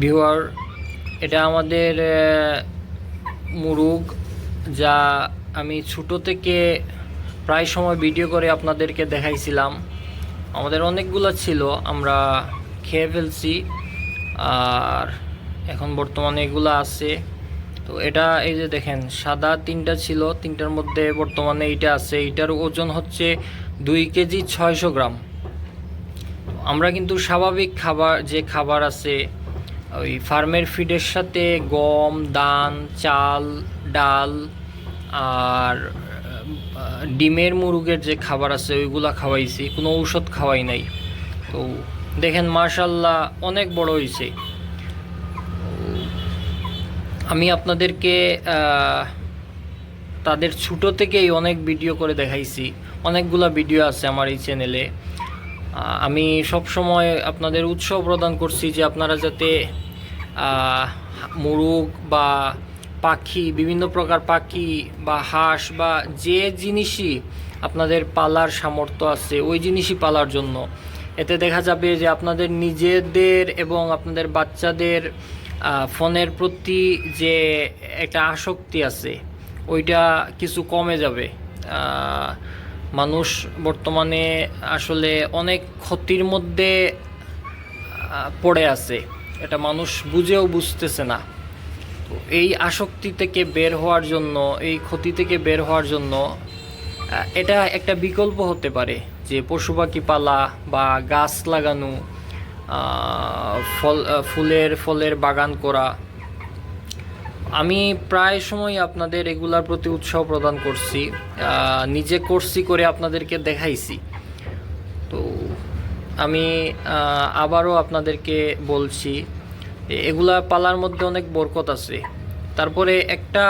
Viewer এটা আমাদের মুরুগ, যা আমি ছোটো থেকে প্রায় সময় ভিডিও করে আপনাদেরকে দেখাইছিলাম। আমাদের অনেকগুলো ছিল, আমরা খেয়ে ফেলছি, আর এখন বর্তমানে এগুলো আছে। তো এটা, এই যে দেখেন, সাদা তিনটা ছিল, তিনটার মধ্যে বর্তমানে এইটা আছে। এইটার ওজন হচ্ছে দুই কেজি ছয়শো গ্রাম। আমরা কিন্তু স্বাভাবিক খাবার, যে খাবার আছে ওই ফার্মের ফিডের সাথে গম দান চাল, ডাল আর ডিমের, মুরগের যে খাবার আছে, ওইগুলা খাওয়াইছি। কোনো ঔষধ খাওয়াই নাই। তো দেখেন মার্শাল্লাহ অনেক বড় হয়েছে আমি আপনাদেরকে তাদের ছোটো থেকেই অনেক ভিডিও করে দেখাইছি। অনেকগুলা ভিডিও আছে আমার এই চ্যানেলে আমি সব সময় আপনাদের উৎসাহ প্রদান করছি যে আপনারা যাতে মুরগ বা পাখি, বিভিন্ন প্রকার পাখি বা হাঁস বা যে জিনিসই আপনাদের পালার সামর্থ্য আছে, ওই জিনিসই পালার জন্য। এতে দেখা যাবে যে আপনাদের নিজেদের এবং আপনাদের বাচ্চাদের ফোনের প্রতি যে একটা আসক্তি আছে, ওইটা কিছু কমে যাবে। মানুষ বর্তমানে আসলে অনেক ক্ষতির মধ্যে পড়ে আছে। এটা মানুষ বুঝেও বুঝতেছে না। তো এই আসক্তি থেকে বের হওয়ার জন্য, এই ক্ষতি থেকে বের হওয়ার জন্য এটা একটা বিকল্প হতে পারে যে পশু পাখি পালা বা গাছ লাগানো ফল ফুলের, ফলের বাগান করা। আমি প্রায় সময় আপনাদের এগুলার প্রতি উৎসাহ প্রদান করছি নিজে করছি করে আপনাদেরকে দেখাইছি। তো আমি আবারও আপনাদেরকে বলছি এগুলা পালার মধ্যে অনেক বরকত আছে। তারপরে একটা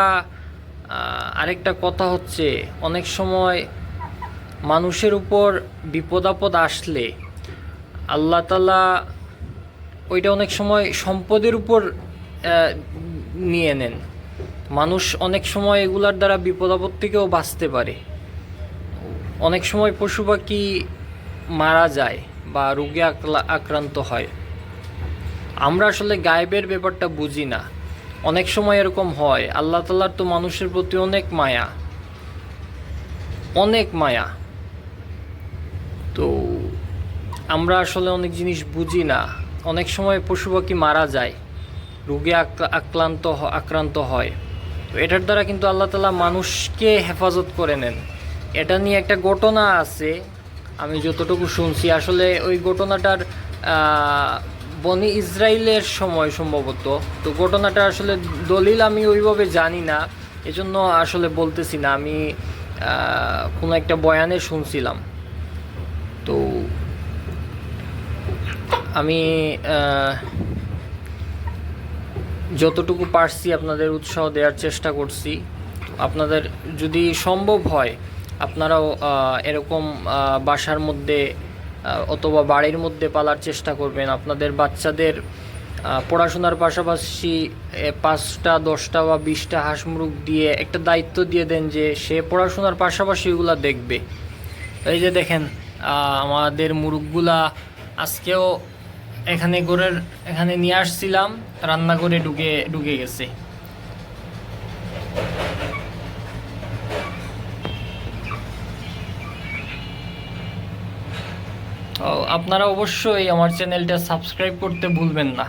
আরেকটা কথা হচ্ছে, অনেক সময় মানুষের উপর বিপদ আপদ আসলে আল্লাহ তালা ওইটা অনেক সময় সম্পদের উপর নিয়ে নেন। মানুষ অনেক সময় এগুলার দ্বারা বিপদ আপদ থেকেও বাঁচতে পারে। অনেক সময় পশু পাখি মারা যায় বা রোগে আক্রান্ত হয়। আমরা আসলে গায়েবের ব্যাপারটা বুঝি না। অনেক সময় এরকম হয়, আল্লাহ তাল্লার তো মানুষের প্রতি অনেক মায়া। অনেক মায়া। তো আমরা আসলে অনেক জিনিস বুঝি না। অনেক সময় পশু পাখি মারা যায়। রোগে আক্রা- আক্রান্ত আক্রান্ত হয়। তো এটার দ্বারা কিন্তু আল্লাহ তালা মানুষকে হেফাজত করে নেন। এটা নিয়ে একটা ঘটনা আছে, আমি যতটুকু শুনছি। আসলে ওই ঘটনাটার বনি ইসরায়েলের সময় সম্ভবত। তো ঘটনাটা আসলে দলিল আমি ওইভাবে জানি না, এজন্য আসলে বলতেছি না। আমি কোনো একটা বয়ানে শুনছিলাম। তো আমি যতটুকু পারছি আপনাদের উৎসাহ দেওয়ার চেষ্টা করছি। আপনাদের যদি সম্ভব হয়, আপনারাও এরকম বাসার মধ্যে অথবা বাড়ির মধ্যে পালার চেষ্টা করবেন। আপনাদের বাচ্চাদের পড়াশোনার পাশাপাশি পাঁচটা, দশটা বা বিশটা হাঁস মুরগ দিয়ে একটা দায়িত্ব দিয়ে দেন যে সে পড়াশোনার পাশাপাশি এগুলা দেখবে। এই যে দেখেন আমাদের মুরগগুলা আজকেও এখানে ঘরের এখানে নিয়ে আসছিলাম, রান্না করে ঢুকে ঢুকে গেছে। আপনারা অবশ্যই আমার চ্যানেলটা সাবস্ক্রাইব করতে ভুলবেন না।